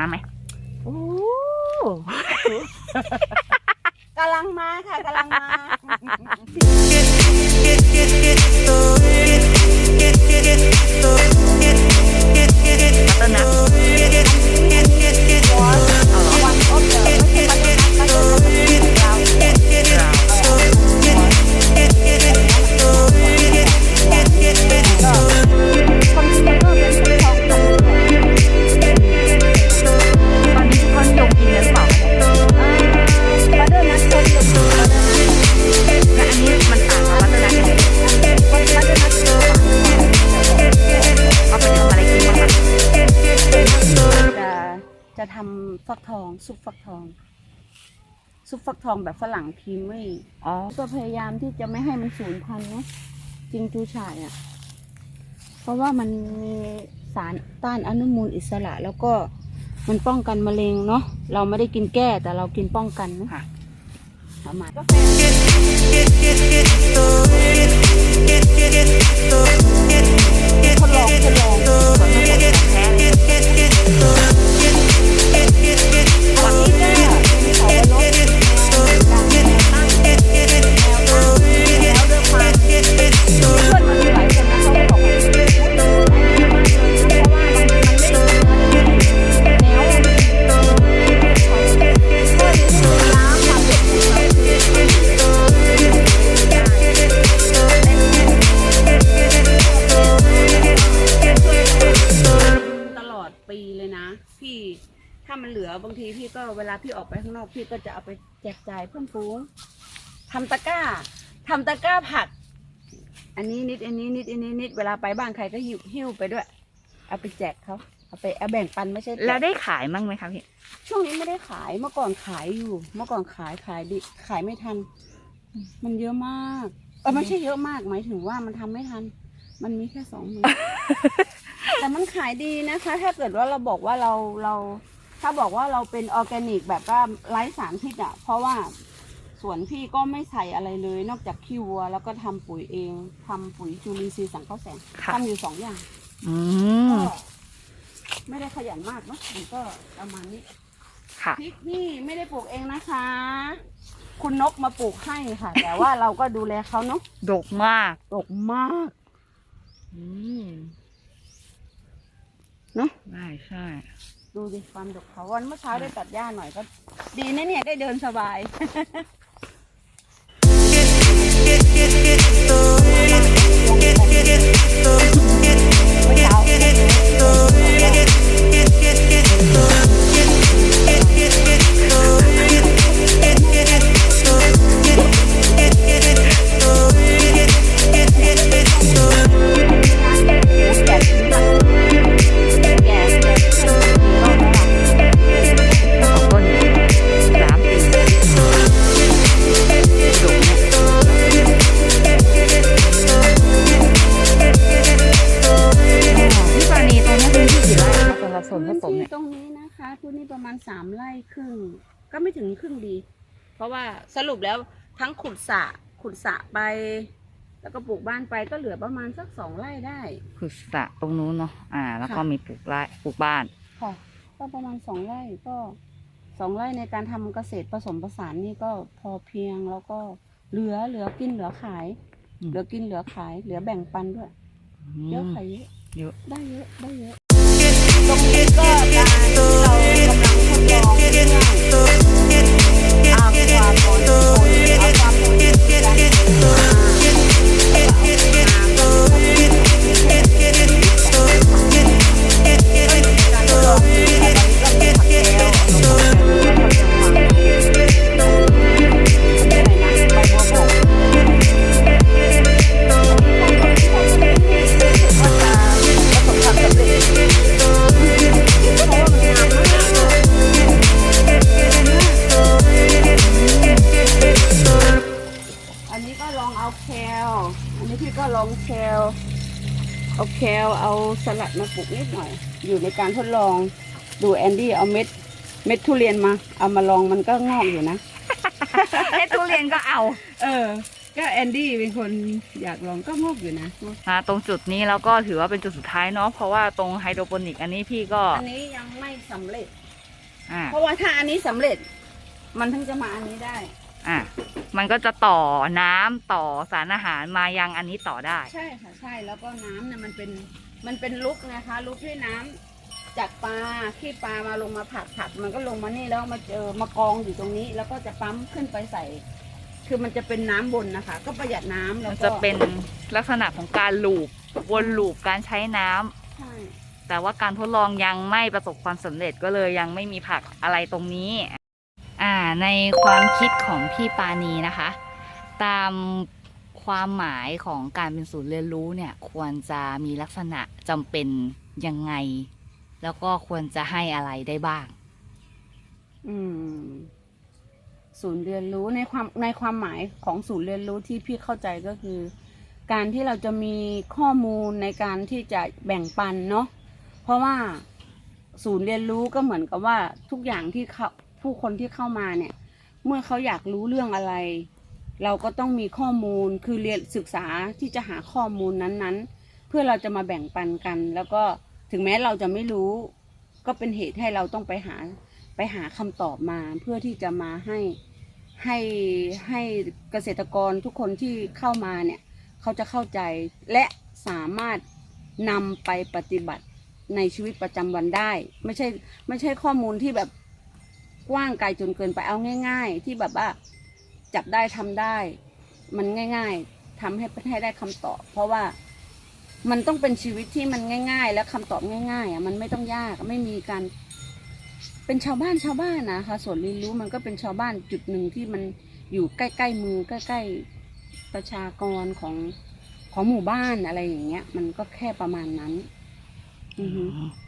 ายมาไหมโอ้กำลังมาค่ะกำลังมา ซุปฟักทอง ซุปฟักทองแบบฝรั่งครีมมี่อ๋อ ก็พยายามที่จะไม่ให้มันสูญพันธุ์เนาะจริงจูฉ่ายอะ่ะ เพราะว่ามันมีสารต้านอนุมูลอิสระ แล้วก็มันป้องกันมะเร็งเนาะเราไม่ได้กินแก้แต่เรากินป้องกันนะค่ะประมาณก็ทดลองทดลอง พี่ถ้ามันเหลือบางทีพี่ก็เวลาพี่ออกไปข้างนอกพี่ก็จะเอาไปแจกจ่ายเพื่อนฝูงทำตะกร้าทำตะกร้าผัก อันนี้นิดอันนี้นิดอันนี้นิดเวลาไปบ้านใครก็หิ้วหิ้วไปด้วย เอาไปแจกเขาเอาไปเอาแบ่งปันไม่ใช่แจก แล้วได้ขายมั้งไหมคะพี่ ช่วงนี้ไม่ได้ขายเมื่อก่อนขายอยู่ เมื่อก่อนขายขายดิขายไม่ทัน มันเยอะมาก เออไม่ใช่เยอะมากหมายถึงว่ามันทำไม่ทัน มันมีแค่สองมือ แต่มันขายดีนะคะ ถ้าเกิดว่าเราบอกว่าเราเรา ถ้าบอกว่าเราเป็นออร์แกนิกแบบว่าไร้สารพิษอะ เพราะว่าสวนพี่ก็ไม่ใส่อะไรเลย นอกจากขี้วัว แล้วก็ทำปุ๋ยเองทำปุ๋ยจุลินทรีย์สังเคราะห์แสงค่ะ ทำอยู่สองอย่างอืก็มไม่ได้ขยันมากเนอะมันก็ประมาณนี้ ค่ะ พริกนี่ไม่ได้ปลูกเองนะคะ คุณนกมาปลูกให้ค่ะ แต่ว่าเราก็ดูแลเขาเนาะดกมาก ดกมาก อืม เนาะได้ใช่ ดูดิความดกเขาวันเมื่อเช้าได้ตัดหญ้าหน่อยก็ ดีนะเนี่ยได้เดินสบาย นี้นะคะพื้นที่ประมาณสามไร่ครึ่ง ก็ไม่ถึงครึ่งดี เพราะว่าสรุปแล้วทั้งขุดสระขุดสระไป แล้วก็ปลูกบ้านไปก็เหลือประมาณสักสองไร่ได้ คือสระตรงนู้นเนาะอ่า แล้วก็ค่ะ มีปลูกไร่ปลูกบ้าน ค่ะ ก็ประมาณสองไร่ก็สองไร่ในการทำเกษตรผสมผสานนี่ก็พอเพียงแล้วก็เหลือเหลือกินเหลือขาย อืม เหลือกินเหลือขาย เหลือแบ่งปันด้วย เยอะขายเยอะเยอะ ได้เยอะได้เยอะำ อันนี้ก็ลองเอาแคลอันนี้พี่ก็ลองแคลเอาแคลเอาสลัดมาปลูกนิดหน่อย อยู่ในการทดลอง ดูแอนดี้เอาเม็ด เม็ดทุเรียนมา เอามาลองมันก็งอกอยู่นะ แค่ทุเรียนก็เอา เออ ก็แอนดี้เป็นคนอยากลองก็งอกอยู่นะนะตรงจุดนี้แล้วก็ถือว่าเป็นจุดสุดท้ายเนาะเพราะว่าตรงไฮโดรโปนิกอันนี้พี่ก็อันนี้ยังไม่สำเร็จ อ่าเพราะว่าถ้าอันนี้สำเร็จ มันถึงจะมาอันนี้ได้ อะมันก็จะต่อน้ำต่อสารอาหารมายังอันนี้ต่อได้ ใช่ค่ะใช่แล้วก็น้ำเนี่ยมันเป็นมันเป็นลุกนะคะ ลุกด้วยน้ำจากปลาขี้ปลามาลงมาผัดผัดมันก็ลงมานี่แล้วมาเจอมากองอยู่ตรงนี้ แล้วก็จะปั๊มขึ้นไปใส่ คือมันจะเป็นน้ำบนนะคะ ก็ประหยัดน้ำแล้วมันก็จะเป็นลักษณะของการลูบวนลูปการใช้น้ำใช่แต่ว่าการทดลองยังไม่ประสบความสำเร็จก็เลยยังไม่มีผักอะไรตรงนี้ อ่าในความคิดของพี่ปานีนะคะ ตามความหมายของการเป็นศูนย์เรียนรู้เนี่ยควรจะมีลักษณะจำเป็นยังไง แล้วก็ควรจะให้อะไรได้บ้าง อืม ศูนย์เรียนรู้ในความในความหมายของศูนย์เรียนรู้ที่พี่เข้าใจก็คือ การที่เราจะมีข้อมูลในการที่จะแบ่งปันเนาะเพราะว่าศูนย์เรียนรู้ก็เหมือนกับว่าทุกอย่างที่เขา ผู้คนที่เข้ามาเนี่ย เมื่อเขาอยากรู้เรื่องอะไร เราก็ต้องมีข้อมูลคือเรียนศึกษาที่จะหาข้อมูลนั้นๆ เพื่อเราจะมาแบ่งปันกัน แล้วก็ถึงแม้เราจะไม่รู้ ก็เป็นเหตุให้เราต้องไปหาไปหาคำตอบมา เพื่อที่จะมาให้ให้ให้เกษตรกรทุกคนที่เข้ามาเนี่ยเขาจะเข้าใจและสามารถนำไปปฏิบัติในชีวิตประจำวันได้ ไม่ใช่ไม่ใช่ข้อมูลที่แบบ กว้างไกลจนเกินไปเอาง่าย ๆ ที่แบบว่าจับได้ทำได้ มันง่าย ๆทำให้ให้ได้คำตอบ เพราะว่ามันต้องเป็นชีวิตที่มันง่าย ๆ และคำตอบง่าย ๆ อะ มันไม่ต้องยากไม่มีการ เป็นชาวบ้านชาวบ้านนะคะส่วนเรียนรู้มันก็เป็นชาวบ้านจุดหนึ่งที่มันอยู่ใกล้ๆมือใกล้ๆประชากรของของหมู่บ้านอะไรอย่างเงี้ย มันก็แค่ประมาณนั้น อือฮึอืม